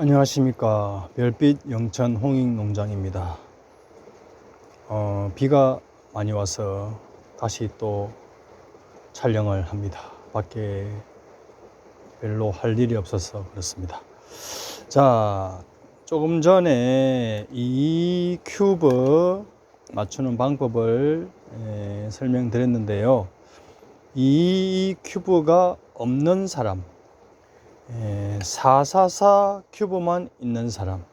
안녕하십니까 별빛 영천 홍익 농장입니다. 어, 비가 많이 와서 다시 또 촬영을 합니다. 밖에 별로 할 일이 없어서 그렇습니다. 자, 조금 전에 이 큐브 맞추는 방법을 에, 설명드렸는데요. 이 큐브가 없는 사람, 예, 444 큐브만 있는 사람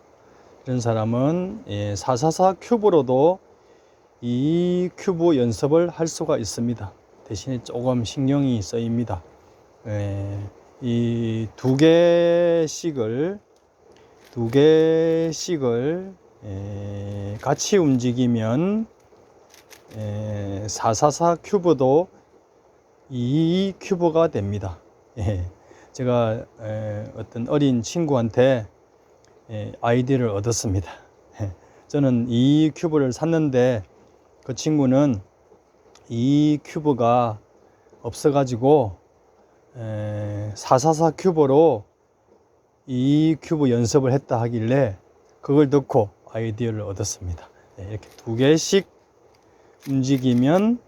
이런 사람은 예, 444 큐브로도 이 큐브 연습을 할 수가 있습니다. 대신에 조금 신경이 쓰입니다. 예, 이두 개씩을 두 개씩을 예, 같이 움직이면 예, 444 큐브도 이 큐브가 됩니다. 예. 제가 에, 어떤 어린 친구한테 에, 아이디를 얻었습니다. 예. 저는 이 큐브를 샀는데 그 친구는 이 큐브가 없어가지고 에, 444 큐브로 이 큐브 연습을 했다 하길래 그걸 듣고 아이디어를 얻었습니다. 예, 이렇게 두 개씩 움직이면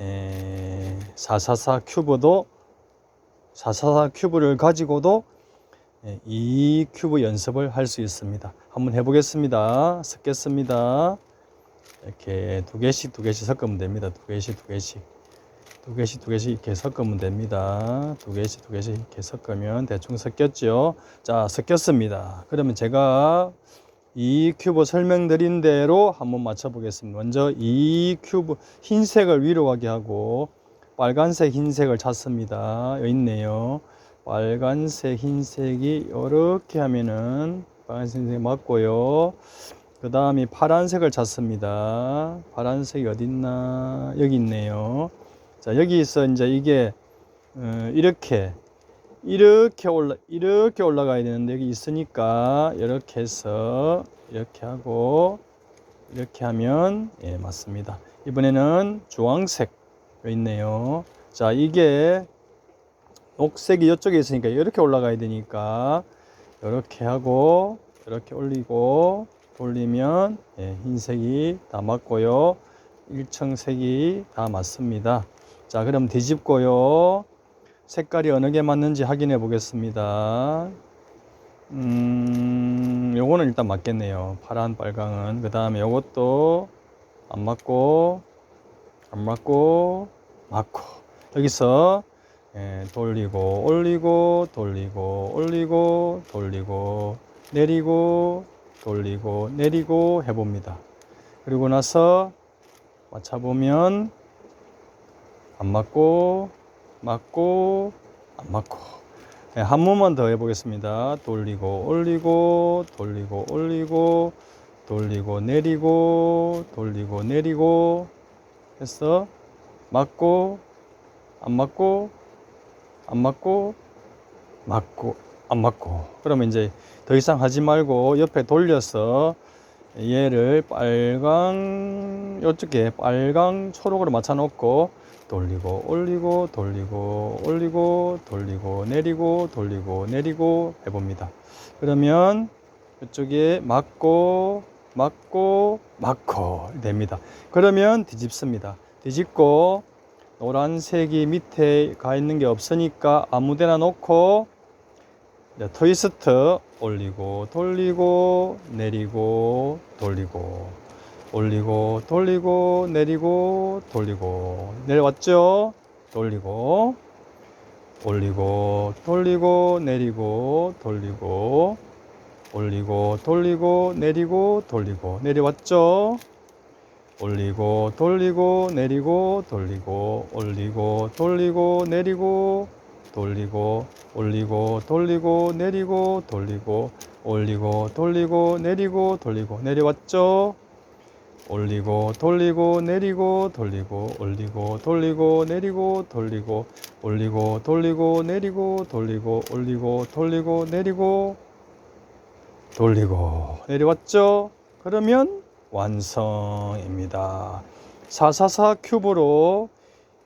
에, 444 큐브도 444 큐브를 가지고도 예, 이 큐브 연습을 할 수 있습니다. 한번 해보겠습니다. 섞겠습니다. 이렇게 두 개씩 두 개씩 섞으면 됩니다. 두 개씩 두 개씩 두 개씩 두 개씩 이렇게 섞으면 됩니다. 두 개씩 두 개씩 이렇게 섞으면 대충 섞였죠. 자 섞였습니다. 그러면 제가 이 큐브 설명드린 대로 한번 맞춰보겠습니다. 먼저 이 큐브 흰색을 위로 가게 하고 빨간색 흰색을 찾습니다. 여기 있네요. 빨간색 흰색이 이렇게 하면은 빨간색 흰색 맞고요. 그 다음에 파란색을 찾습니다. 파란색이 어딨나? 여기 있네요. 자, 여기서 이제 이게 어, 이렇게 이렇게 올라 이렇게 올라가야 되는데 여기 있으니까 이렇게 해서 이렇게 하고 이렇게 하면 예 맞습니다. 이번에는 주황색 있네요. 자, 이게 녹색이 이쪽에 있으니까 이렇게 올라가야 되니까 이렇게 하고 이렇게 올리고 돌리면 예, 흰색이 다 맞고요. 일청색이 다 맞습니다. 자, 그럼 뒤집고요. 색깔이 어느 게 맞는지 확인해 보겠습니다. 음, 요거는 일단 맞겠네요. 파란, 빨강은. 그 다음에 요것도 안 맞고, 안 맞고, 맞고. 여기서 예, 돌리고, 올리고, 돌리고, 올리고, 돌리고, 내리고, 돌리고, 내리고 해봅니다. 그리고 나서 맞춰보면 안 맞고, 맞고, 안 맞고. 네, 한 번만 더 해보겠습니다. 돌리고, 올리고, 돌리고, 올리고, 돌리고, 내리고, 돌리고, 내리고 해서 맞고, 안 맞고, 안 맞고, 맞고, 안 맞고. 그러면 이제 더 이상 하지 말고 옆에 돌려서 얘를 빨강, 이쪽에 빨강, 초록으로 맞춰 놓고 돌리고, 올리고, 돌리고, 올리고, 돌리고, 내리고, 돌리고, 내리고 해봅니다. 그러면 이쪽에 맞고, 맞고, 맞고 됩니다. 그러면 뒤집습니다. 뒤집고 노란색이 밑에 가 있는 게 없으니까 아무데나 놓고 트위스트 올리고 돌리고 내리고 돌리고 올리고 돌리고 내리고 돌리고 내려왔죠? 돌리고 올리고 돌리고 내리고 돌리고 올리고 돌리고 내리고 돌리고 내려왔죠 올리고 돌리고 내리고 돌리고 올리고 돌리고 내리고 돌리고 올리고 돌리고 내리고 돌리고 올리고 돌리고 내리고 돌리고. 내려왔죠? 올리고 돌리고 내리고 돌리고 올리고 돌리고 내리고 돌리고 올리고 돌리고 내리고 돌리고 올리고 돌리고 내리고 돌리고. 내려왔죠? 그러면 완성입니다. 444 큐브로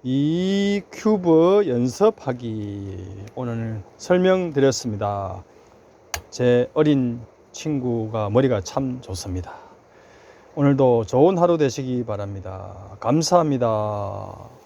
이 큐브 연습하기 오늘 설명드렸습니다. 제 어린 친구가 머리가 참 좋습니다. 오늘도 좋은 하루 되시기 바랍니다. 감사합니다.